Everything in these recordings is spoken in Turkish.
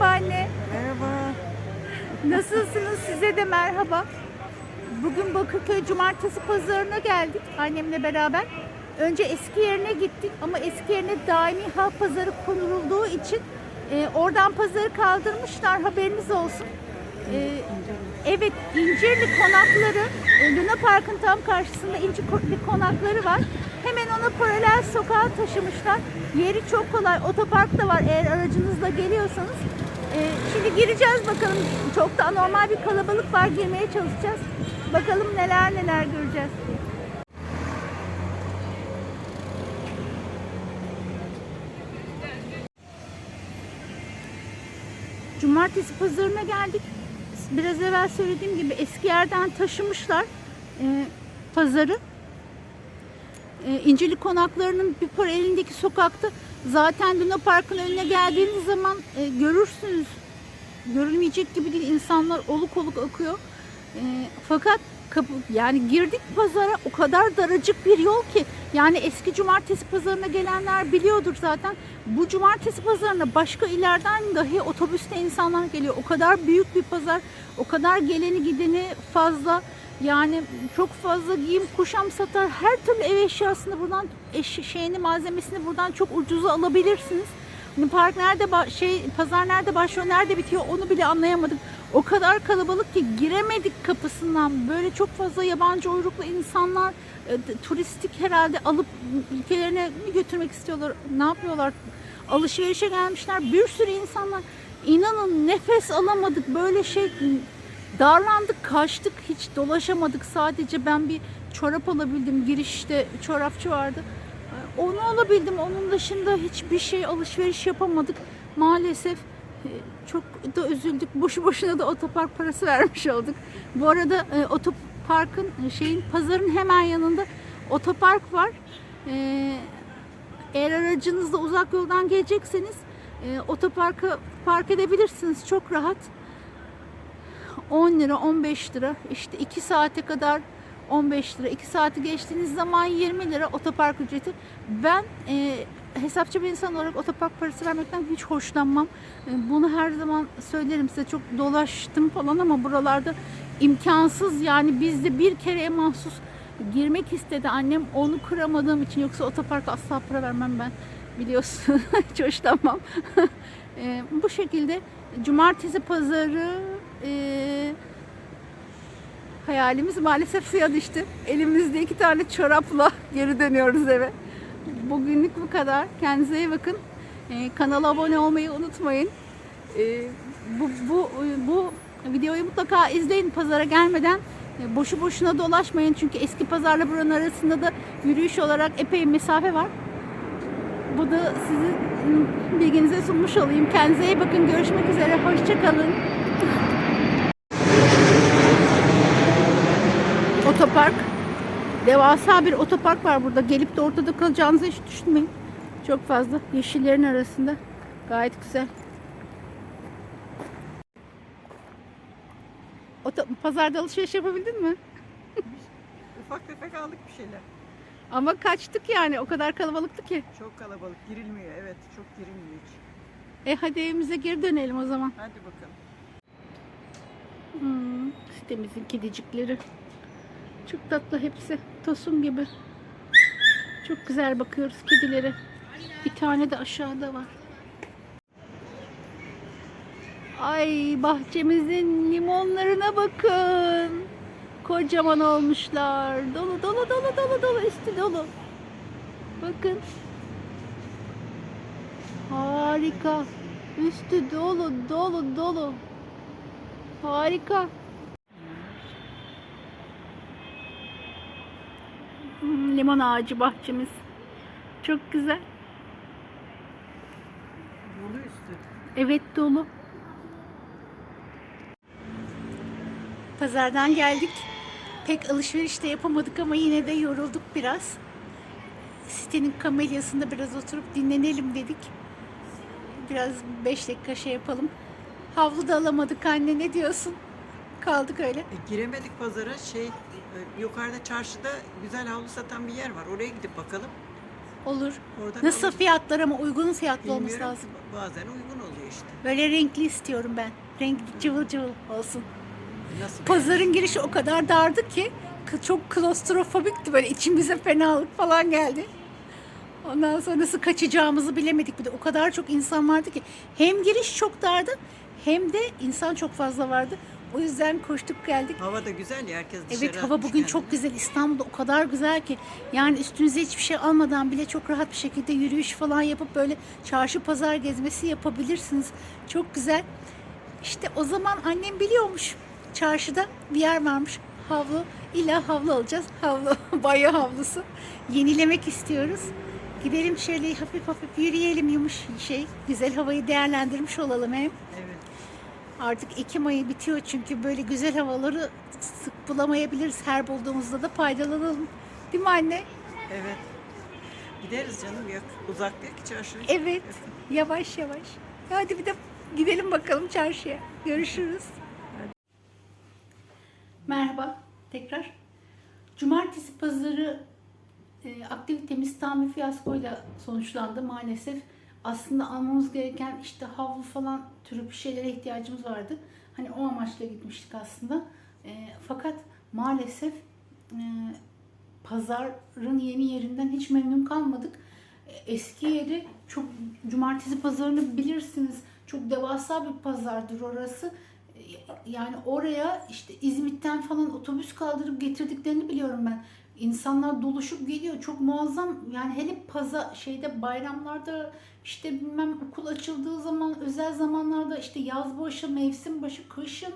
Merhaba anne. Merhaba. Nasılsınız? Size de merhaba. Bugün Bakırköy Cumartesi Pazarına geldik annemle beraber. Önce eski yerine gittik ama eski yerine daimi halk pazarı kurulduğu için e, oradan pazarı kaldırmışlar haberiniz olsun. E, evet İncirli konakları e, Luna Park'ın tam karşısında İncirli konakları var. Hemen ona paralel sokağa taşımışlar. Yeri çok kolay. Otopark da var eğer aracınızla geliyorsanız. Ee, şimdi gireceğiz bakalım. Çok da anormal bir kalabalık var. Girmeye çalışacağız. Bakalım neler neler göreceğiz. Cumartesi pazarına geldik. Biraz evvel söylediğim gibi eski yerden taşımışlar e, pazarı. E, İncirli konaklarının bir par elindeki sokakta zaten Luna Park'ın önüne geldiğiniz zaman e, görürsünüz. Görülmeyecek gibi değil. insanlar oluk oluk akıyor. E, fakat kapı, yani girdik pazara o kadar daracık bir yol ki yani eski cumartesi pazarına gelenler biliyordur zaten. Bu cumartesi pazarına başka illerden dahi otobüste insanlar geliyor. O kadar büyük bir pazar, o kadar geleni gideni fazla. Yani çok fazla giyim kuşam satar. Her türlü ev eşyasını buradan eş, şeyini malzemesini buradan çok ucuza alabilirsiniz. Hani park nerede şey pazar nerede başlıyor nerede bitiyor onu bile anlayamadık. O kadar kalabalık ki giremedik kapısından. Böyle çok fazla yabancı uyruklu insanlar e, turistik herhalde alıp ülkelerine mi götürmek istiyorlar? Ne yapıyorlar? Alışverişe gelmişler. Bir sürü insanlar. İnanın nefes alamadık. Böyle şey darlandık, kaçtık. Hiç dolaşamadık. Sadece ben bir çorap alabildim. Girişte çorapçı vardı. E, Onu alabildim. Onun dışında hiçbir şey alışveriş yapamadık. Maalesef e, çok da üzüldük. Boşu boşuna da otopark parası vermiş olduk. Bu arada e, otoparkın e, şeyin pazarın hemen yanında otopark var. Eğer aracınızla uzak yoldan gelecekseniz otoparka park edebilirsiniz. Çok rahat. 10 lira, 15 lira. İşte 2 saate kadar 15 lira. 2 saati geçtiğiniz zaman 20 lira otopark ücreti. Ben e, hesapçı bir insan olarak otopark parası vermekten hiç hoşlanmam. E, bunu her zaman söylerim size. Çok dolaştım falan ama buralarda imkansız. Yani bizde bir kereye mahsus girmek istedi annem. Onu kıramadığım için yoksa otoparka asla para vermem ben. Biliyorsun hiç hoşlanmam. E, bu şekilde cumartesi pazarı e, hayalimiz maalesef suya düştü. Elimizde iki tane çorapla geri dönüyoruz eve. Bugünlük bu kadar. Kendinize iyi bakın. E, kanala abone olmayı unutmayın. E, bu, bu, bu videoyu mutlaka izleyin pazara gelmeden. E, boşu boşuna dolaşmayın çünkü eski pazarla buranın arasında da yürüyüş olarak epey mesafe var. Bu da sizin bilginize sunmuş olayım. Kendinize iyi bakın. Görüşmek üzere. Hoşçakalın. Otopark. Devasa bir otopark var burada. Gelip de ortada kalacağınızı hiç düşünmeyin. Çok fazla yeşillerin arasında. Gayet güzel. Oto pazarda alışveriş yapabildin mi? Ufak tefek aldık bir şeyler. Ama kaçtık yani. O kadar kalabalıktı ki. Çok kalabalık. Girilmiyor. Evet. Çok girilmiyor hiç. E hadi evimize geri dönelim o zaman. Hadi bakalım. Hmm, sitemizin kedicikleri. Çok tatlı hepsi. Tosun gibi. Çok güzel bakıyoruz kedilere. Bir tane de aşağıda var. Ay bahçemizin limonlarına bakın. Kocaman olmuşlar. Dolu dolu dolu dolu dolu üstü dolu. Bakın. Harika. Üstü dolu dolu dolu. Harika. Hmm, limon ağacı bahçemiz. Çok güzel. Dolu üstü. Evet dolu. Pazardan geldik. Pek alışveriş de yapamadık ama yine de yorulduk biraz. Sitenin kamelyasında biraz oturup dinlenelim dedik. Biraz 5 dakika şey yapalım. Havlu da alamadık anne ne diyorsun? Kaldık öyle. E, giremedik pazara. Şey e, yukarıda çarşıda güzel havlu satan bir yer var. Oraya gidip bakalım. Olur. Oradan Nasıl alırız. fiyatlar ama uygun fiyatlı olması Bilmiyorum. lazım. Bazen uygun oluyor işte. Böyle renkli istiyorum ben. Renkli cıvıl cıvıl olsun. Nasıl? Pazarın girişi o kadar dardı ki çok klostrofobikti böyle içimize fenalık falan geldi. Ondan sonra nasıl kaçacağımızı bilemedik bir de o kadar çok insan vardı ki hem giriş çok dardı hem de insan çok fazla vardı. O yüzden koştuk geldik. Hava da güzel ya herkes dışarı Evet hava bugün kendini. çok güzel. İstanbul'da o kadar güzel ki. Yani üstünüze hiçbir şey almadan bile çok rahat bir şekilde yürüyüş falan yapıp böyle çarşı pazar gezmesi yapabilirsiniz. Çok güzel. İşte o zaman annem biliyormuş. Çarşıda bir yer varmış. Havlu. İlla havlu alacağız. Havlu. Banyo havlusu. Yenilemek istiyoruz. Gidelim şöyle hafif hafif yürüyelim yumuş şey. Güzel havayı değerlendirmiş olalım hem. Evet. Artık Ekim ayı bitiyor çünkü böyle güzel havaları sık bulamayabiliriz. Her bulduğumuzda da faydalanalım. Değil mi anne? Evet. Gideriz canım yok. Uzak değil ki çarşı. Evet. Yavaş yavaş. Hadi bir de gidelim bakalım çarşıya. Görüşürüz. Merhaba tekrar. Cumartesi pazarı e, aktivitemiz tam bir fiyaskoyla sonuçlandı maalesef. Aslında almamız gereken işte havlu falan türü bir şeylere ihtiyacımız vardı. Hani o amaçla gitmiştik aslında. E, fakat maalesef e, pazarın yeni yerinden hiç memnun kalmadık. E, Eski yeri çok cumartesi pazarını bilirsiniz. Çok devasa bir pazardır orası. Yani oraya işte İzmit'ten falan otobüs kaldırıp getirdiklerini biliyorum ben. İnsanlar doluşup geliyor. Çok muazzam. Yani hele pazar şeyde bayramlarda işte bilmem okul açıldığı zaman özel zamanlarda işte yaz başı, mevsim başı, kışın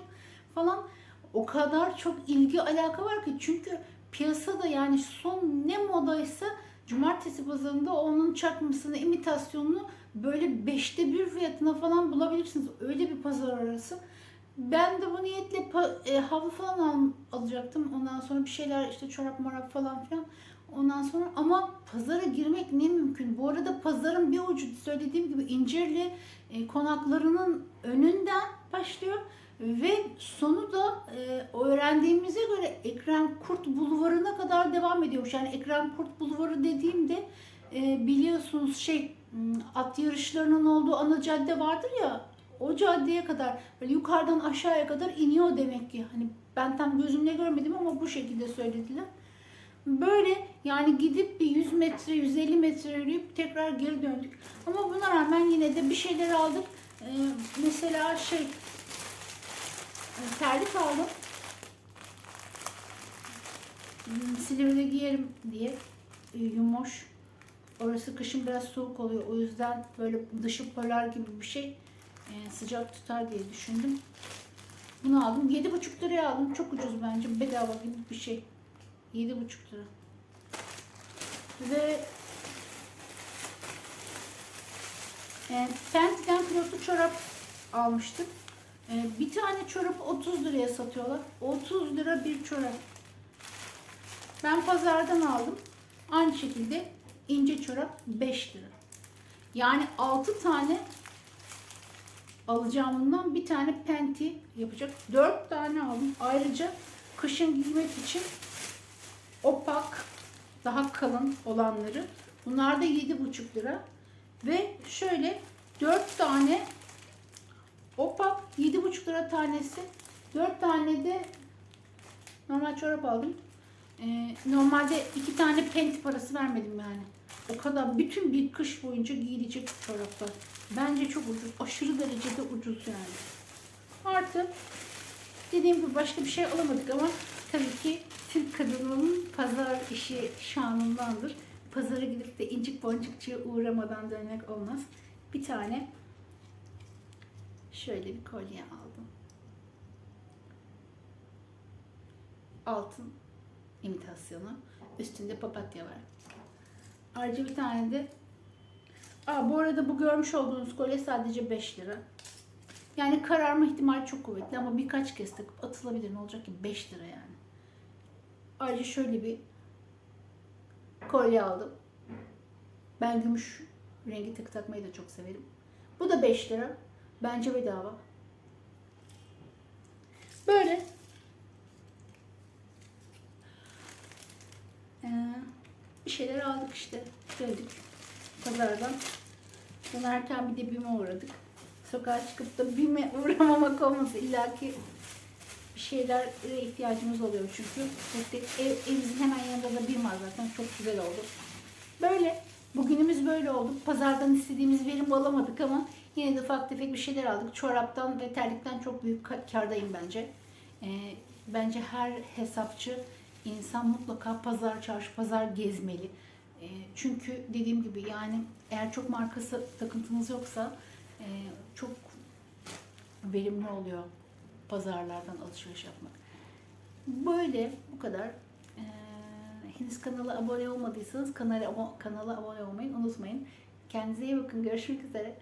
falan o kadar çok ilgi alaka var ki çünkü piyasada yani son ne modaysa cumartesi pazarında onun çakmasını, imitasyonunu böyle beşte bir fiyatına falan bulabilirsiniz. Öyle bir pazar orası. Ben de bu niyetle e, havlu falan al- alacaktım. Ondan sonra bir şeyler işte çorap marap falan filan. Ondan sonra ama pazara girmek ne mümkün. Bu arada pazarın bir ucu söylediğim gibi İncirli e, konaklarının önünden başlıyor. Ve sonu da e, öğrendiğimize göre Ekrem Kurt Bulvarı'na kadar devam ediyormuş. Yani Ekrem Kurt Bulvarı dediğimde e, biliyorsunuz şey at yarışlarının olduğu ana cadde vardır ya o caddeye kadar böyle yukarıdan aşağıya kadar iniyor demek ki. Hani ben tam gözümle görmedim ama bu şekilde söylediler. Böyle yani gidip bir 100 metre 150 metre yürüyüp tekrar geri döndük. Ama buna rağmen yine de bir şeyler aldık. Ee, mesela şey e, terlik aldım. Hmm, Silivri'de giyerim diye e, yumoş. Orası kışın biraz soğuk oluyor. O yüzden böyle dışı polar gibi bir şey e, sıcak tutar diye düşündüm. Bunu aldım. 7,5 liraya aldım. Çok ucuz bence. Bedava gibi bir şey. 7,5 lira. Ve e, Fenty'den pilotlu çorap almıştım. E, bir tane çorap 30 liraya satıyorlar. 30 lira bir çorap. Ben pazardan aldım. Aynı şekilde ince çorap 5 lira. Yani 6 tane alacağım bundan bir tane penti yapacak. 4 tane aldım. Ayrıca kışın giymek için opak daha kalın olanları. Bunlar da 7,5 lira. Ve şöyle 4 tane opak 7,5 lira tanesi. 4 tane de normal çorap aldım. Ee, normalde iki tane pent parası vermedim yani. O kadar bütün bir kış boyunca giyilecek çoraplar. Bence çok ucuz. Aşırı derecede ucuz yani. Artı dediğim gibi başka bir şey alamadık ama tabii ki Türk kadının pazar işi şanındandır. Pazara gidip de incik boncukçuya uğramadan dönmek olmaz. Bir tane şöyle bir kolye aldım. Altın imitasyonu. Üstünde papatya var. Ayrıca bir tane de Aa, bu arada bu görmüş olduğunuz kolye sadece 5 lira. Yani kararma ihtimali çok kuvvetli ama birkaç kez takıp atılabilir. Ne olacak ki 5 lira yani. Ayrıca şöyle bir kolye aldım. Ben gümüş rengi takı takmayı da çok severim. Bu da 5 lira. Bence bedava. Böyle. Ee, bir şeyler aldık işte. Döndük pazardan. Dönerken bir de BİM'e uğradık. Sokağa çıkıp da BİM'e uğramamak olmaz. İlla ki bir şeylere ihtiyacımız oluyor çünkü. Ev, evimizin hemen yanında da BİM var zaten. Çok güzel oldu. Böyle. Bugünümüz böyle oldu. Pazardan istediğimiz verimi alamadık ama yine de ufak tefek bir şeyler aldık. Çoraptan ve terlikten çok büyük ka- kârdayım bence. Ee, bence her hesapçı insan mutlaka pazar, çarşı, pazar gezmeli. Ee, çünkü dediğim gibi yani eğer çok markası takıntınız yoksa e, çok verimli oluyor pazarlardan alışveriş yapmak. Böyle bu kadar. Ee, henüz kanala abone olmadıysanız kanala, kanala abone olmayı unutmayın. Kendinize iyi bakın. Görüşmek üzere.